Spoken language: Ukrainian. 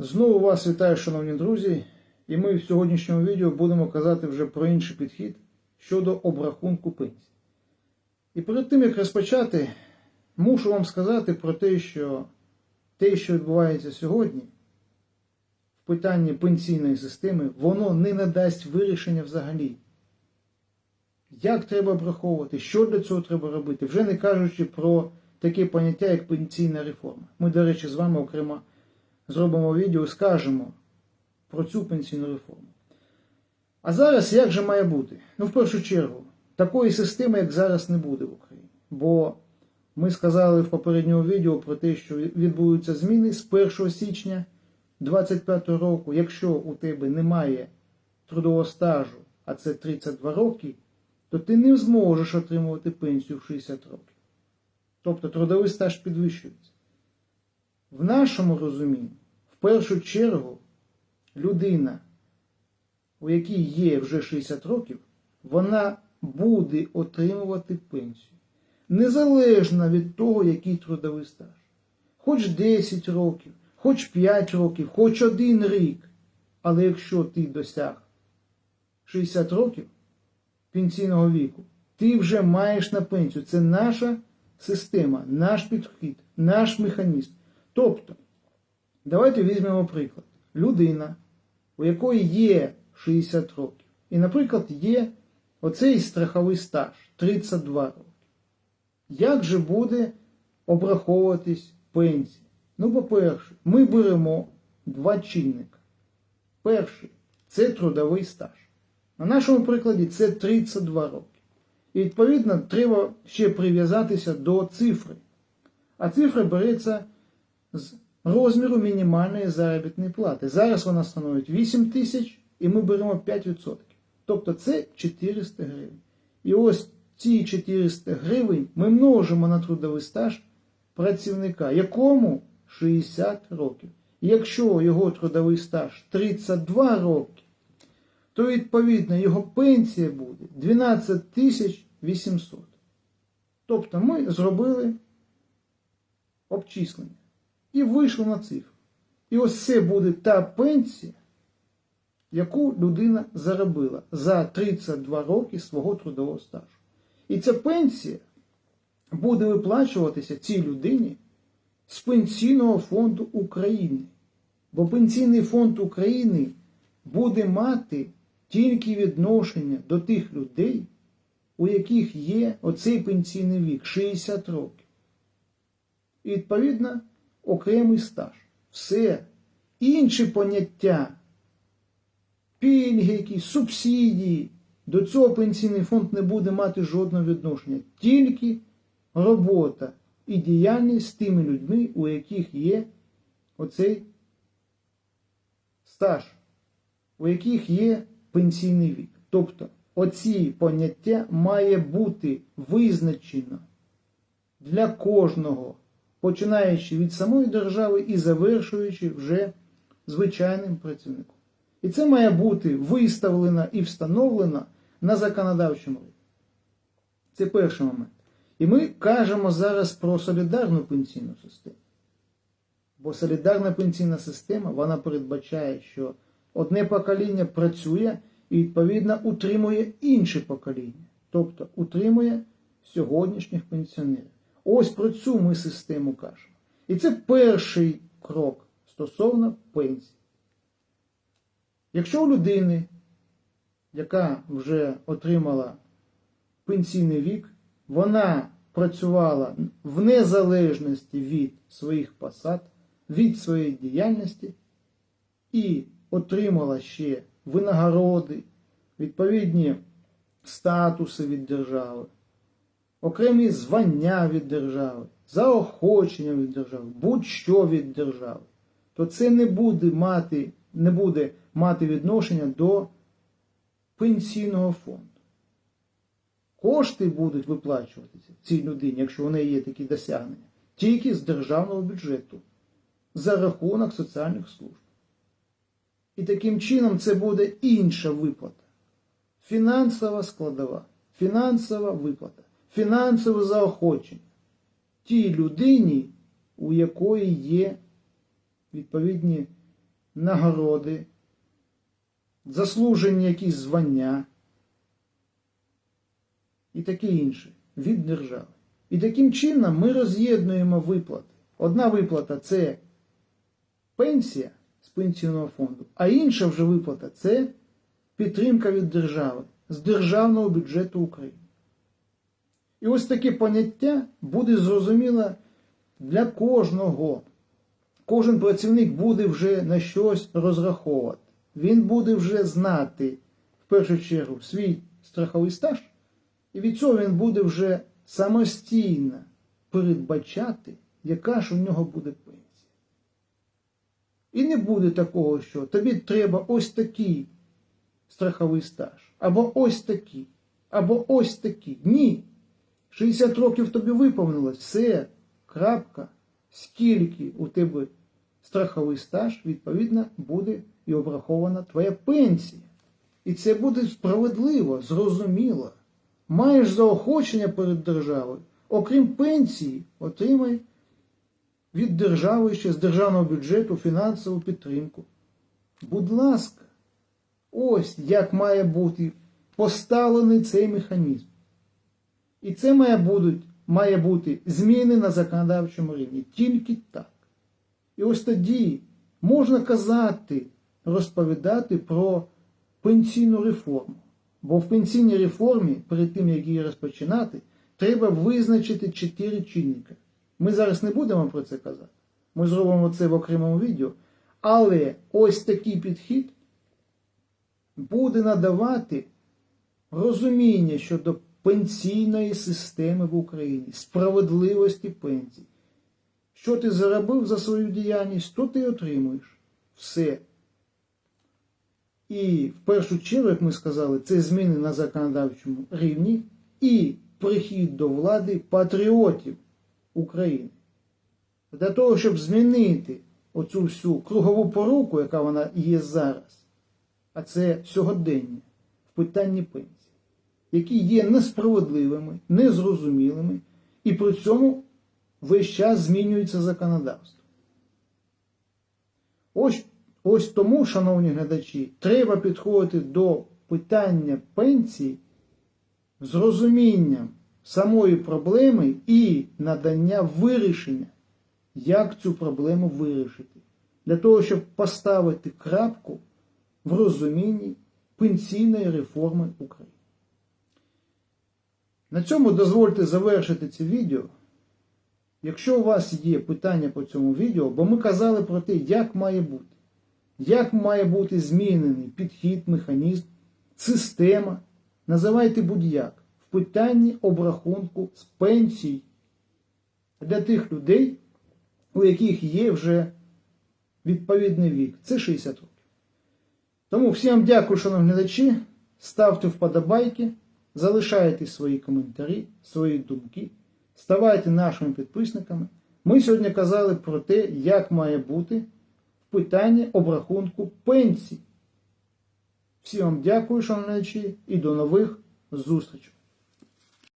Знову вас вітаю, шановні друзі, і ми в сьогоднішньому відео будемо казати вже про інший підхід щодо обрахунку пенсій. І перед тим, як розпочати, мушу вам сказати про те, що те, що відбувається сьогодні, в питанні пенсійної системи, воно не надасть вирішення взагалі. Як треба обраховувати, що для цього треба робити, вже не кажучи про таке поняття, як пенсійна реформа. Ми, до речі, з вами окремо зробимо відео і скажемо про цю пенсійну реформу. А зараз як же має бути? Ну, в першу чергу, такої системи, як зараз, не буде в Україні. Бо ми сказали в попередньому відео про те, що відбудуться зміни з 1 січня 2025 року. Якщо у тебе немає трудового стажу, а це 32 роки, то ти не зможеш отримувати пенсію в 60 років. Тобто трудовий стаж підвищується. В нашому розумінні, першу чергу, людина, у якій є вже 60 років, вона буде отримувати пенсію. Незалежно від того, який трудовий стаж. Хоч 10 років, хоч 5 років, хоч один рік. Але якщо ти досяг 60 років пенсійного віку, ти вже маєш на пенсію. Це наша система, наш підхід, наш механізм. Тобто, давайте візьмемо приклад. Людина, у якої є 60 років, і, наприклад, є оцей страховий стаж 32 роки. Як же буде обраховуватись пенсія? Ну, по-перше, ми беремо два чинника. Перший це трудовий стаж. На нашому прикладі це 32 роки. І відповідно треба ще прив'язатися до цифри. А цифра береться з розміру мінімальної заробітної плати. Зараз вона становить 8 тисяч і ми беремо 5%. Тобто це 400 гривень. І ось ці 400 гривень ми множимо на трудовий стаж працівника, якому 60 років. Якщо його трудовий стаж 32 роки, то відповідно його пенсія буде 12 тисяч 800. Тобто ми зробили обчислення і вийшли на цифру. І ось це буде та пенсія, яку людина заробила за 32 роки свого трудового стажу. І ця пенсія буде виплачуватися цій людині з Пенсійного фонду України. Бо Пенсійний фонд України буде мати тільки відношення до тих людей, у яких є оцей пенсійний вік 60 років. І відповідно окремий стаж. Все. Інші поняття, пільги, якісь субсидії, до цього пенсійний фонд не буде мати жодного відношення. Тільки робота і діяльність з тими людьми, у яких є оцей стаж, у яких є пенсійний вік. Тобто оці поняття має бути визначено для кожного, починаючи від самої держави і завершуючи вже звичайним працівником. І це має бути виставлено і встановлено на законодавчому рівні. Це перший момент. І ми кажемо зараз про солідарну пенсійну систему. Бо солідарна пенсійна система вона передбачає, що одне покоління працює і, відповідно, утримує інше покоління. Тобто утримує сьогоднішніх пенсіонерів. Ось про цю ми систему кажемо. І це перший крок стосовно пенсії. Якщо у людини, яка вже отримала пенсійний вік, вона працювала в незалежності від своїх посад, від своєї діяльності і отримала ще винагороди, відповідні статуси від держави, окремі звання від держави, заохочення від держави, будь-що від держави, то це не буде мати, не буде мати відношення до пенсійного фонду. Кошти будуть виплачуватися цій людині, якщо у неї є такі досягнення, тільки з державного бюджету за рахунок соціальних служб. І таким чином це буде інша виплата. Фінансова складова, фінансова виплата, фінансове заохочення тій людині, у якої є відповідні нагороди, заслужені якісь звання і таке інше від держави. І таким чином ми роз'єднуємо виплати. Одна виплата це пенсія з пенсійного фонду, а інша вже виплата це підтримка від держави з державного бюджету України. І ось таке поняття буде зрозуміло для кожного. Кожен працівник буде вже на щось розраховувати. Він буде вже знати, в першу чергу, свій страховий стаж, і від цього він буде вже самостійно передбачати, яка ж у нього буде пенсія. І не буде такого, що тобі треба ось такий страховий стаж, або ось такий, або ось такий. Ні. 60 років тобі виповнилось, все, крапка, скільки у тебе страховий стаж, відповідно, буде і обрахована твоя пенсія. І це буде справедливо, зрозуміло. Маєш заохочення перед державою, окрім пенсії, отримай від держави ще з державного бюджету фінансову підтримку. Будь ласка, ось як має бути поставлений цей механізм. І це має бути, має бути зміни на законодавчому рівні. Тільки так. І ось тоді можна казати, розповідати про пенсійну реформу. Бо в пенсійній реформі, перед тим як її розпочинати, треба визначити чотири чинника. Ми зараз не будемо про це казати. Ми зробимо це в окремому відео. Але ось такий підхід буде надавати розуміння щодо пенсійної системи в Україні, справедливості пенсій. Що ти заробив за свою діяльність, то ти отримуєш. Все. І в першу чергу, як ми сказали, це зміни на законодавчому рівні і прихід до влади патріотів України. Для того, щоб змінити оцю всю кругову поруку, яка вона є зараз, а це сьогодення в питанні пенсії, які є несправедливими, незрозумілими, і при цьому весь час змінюється законодавство. Ось, ось тому, шановні глядачі, треба підходити до питання пенсії з розумінням самої проблеми і надання вирішення, як цю проблему вирішити, для того, щоб поставити крапку в розумінні пенсійної реформи України. На цьому дозвольте завершити це відео. Якщо у вас є питання по цьому відео, бо ми казали про те, як має бути, як має бути змінений підхід, механізм, система, називайте будь-як, в питанні обрахунку з пенсій для тих людей, у яких є вже відповідний вік. Це 60 років. Тому всім дякую, шановні глядачі. Ставте вподобайки, залишайте свої коментарі, свої думки, ставайте нашими підписниками. Ми сьогодні казали про те, як має бути в питанні обрахунку пенсій. Всім вам дякую, шановні і до нових зустрічей.